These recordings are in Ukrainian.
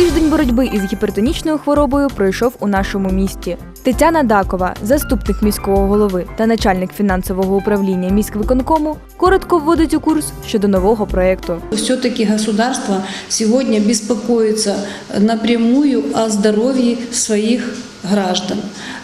Тиждень боротьби із гіпертонічною хворобою пройшов у нашому місті. Тетяна Дакова, заступник міського голови та начальник фінансового управління міськвиконкому, коротко вводить у курс щодо нового проєкту. Все-таки государство сегодня беспокоится напрямую о здоровье своих граждан,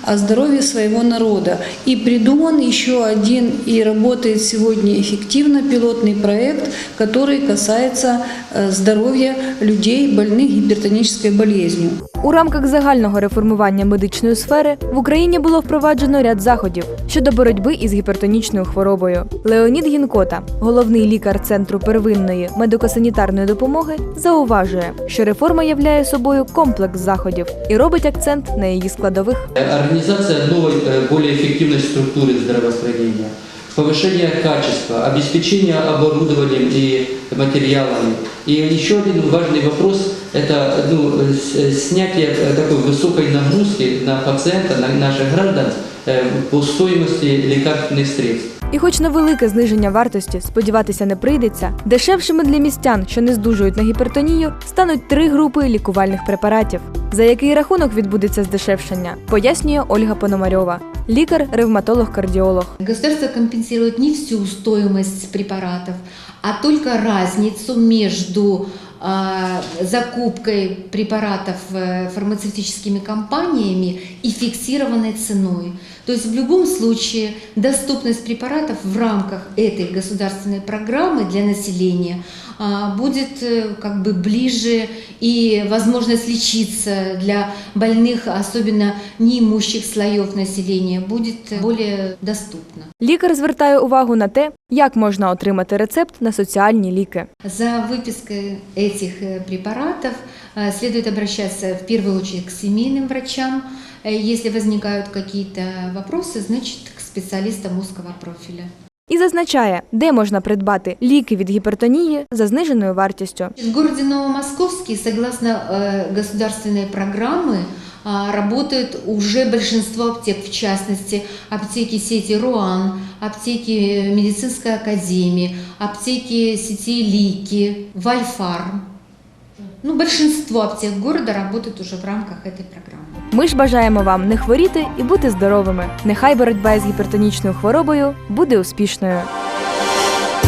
о здоровье своего народа. И придуман еще один и работает сегодня эффективно пилотный проект, который касается э, здоровья людей, больных гипертонической болезнью. У рамках загального реформування медичної сфери в Україні було впроваджено ряд заходів щодо боротьби із гіпертонічною хворобою. Леонід Гінкота, головний лікар центру первинної медико-санітарної допомоги, зауважує, що реформа являє собою комплекс заходів і робить акцент на її складових. Организация новой, э, более эффективной структуры здравоохранения, повышение качества, обеспечение оборудованием и материалами. И еще один важный вопрос – это ну, с- снятие э, такой высокой нагрузки на пациента, на наших граждан э, по стоимости лекарственных средств. І, хоч на велике зниження вартості сподіватися не прийдеться, дешевшими для містян, що не здужують на гіпертонію, стануть три групи лікувальних препаратів. За який рахунок відбудеться здешевшення, пояснює Ольга Пономарьова, лікар-ревматолог-кардіолог. Государство компенсирует не всю стоимость препаратов, а только разницу между закупкой препаратов э, фармацевтическими компаниями и фиксированной ценой. То есть в любом случае доступность препаратов в рамках этой государственной программы для населения а, будет э, как бы ближе и возможность лечиться для больных, особенно неимущих слоев населения, будет э, более доступна. Лікар звертає увагу на те, як можна отримати рецепт на соціальні ліки. За выпиской этих э, препаратов э, следует обращаться в первую очередь к семейным врачам. Э, Если возникают какие-то вопросы, значит к специалистам узкого профиля. І зазначає, де можна придбати ліки від гіпертонії за зниженою вартістю. В городе Новомосковске, согласно э, государственной программы, а, работают уже большинство аптек, в частности, аптеки сети РУАН, аптеки медицинской академии, аптеки сети Лики, Вальфарм. Ну, большинство аптек города работают уже в рамках этой программы. Ми ж бажаємо вам не хворіти і бути здоровими. Нехай боротьба із гіпертонічною хворобою буде успішною.